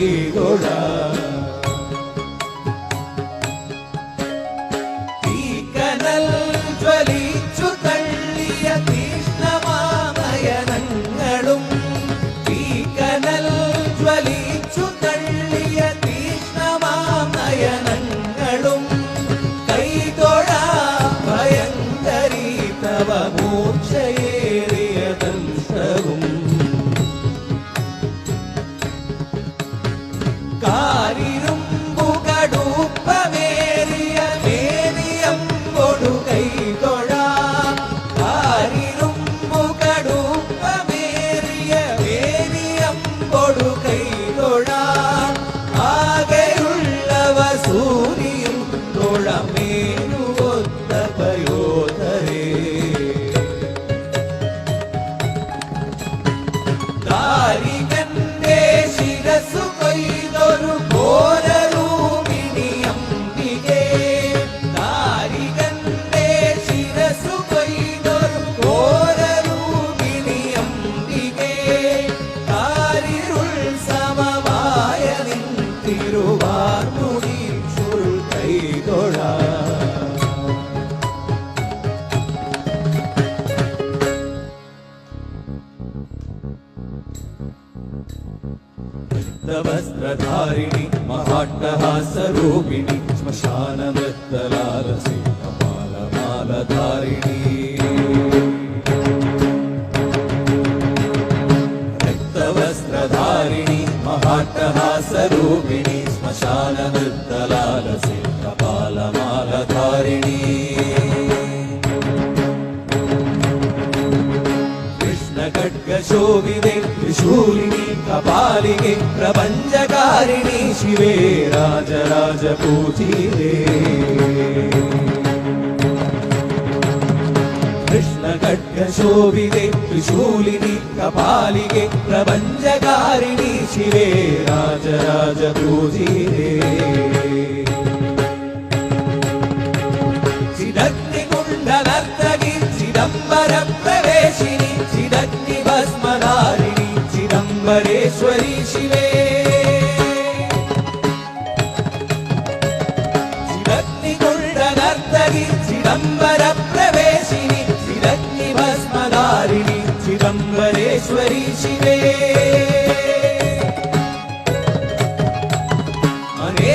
కలిగోడా वस्त्रधारिणि महाट्टहासरूपिणि श्मशानमृत्तलालसि कपालमालधारिणि। रक्तवस्त्रधारिणि महाट्टहासरूपिणि श्मशानमृत्तलालसि कपालमालधारिणी। योगिने नि कपालिके प्रपञ्चकारिणि शिवेजिरे कृष्णकड्गशोभिदे त्रिशूलिनि कपालिके प्रपञ्चकारिणि शिवे राजराजकोजिरेदग्निकुण्डगर्दकि चिदम्बरम् హారిణి చిదంబరేశ్వరి శివే. అనే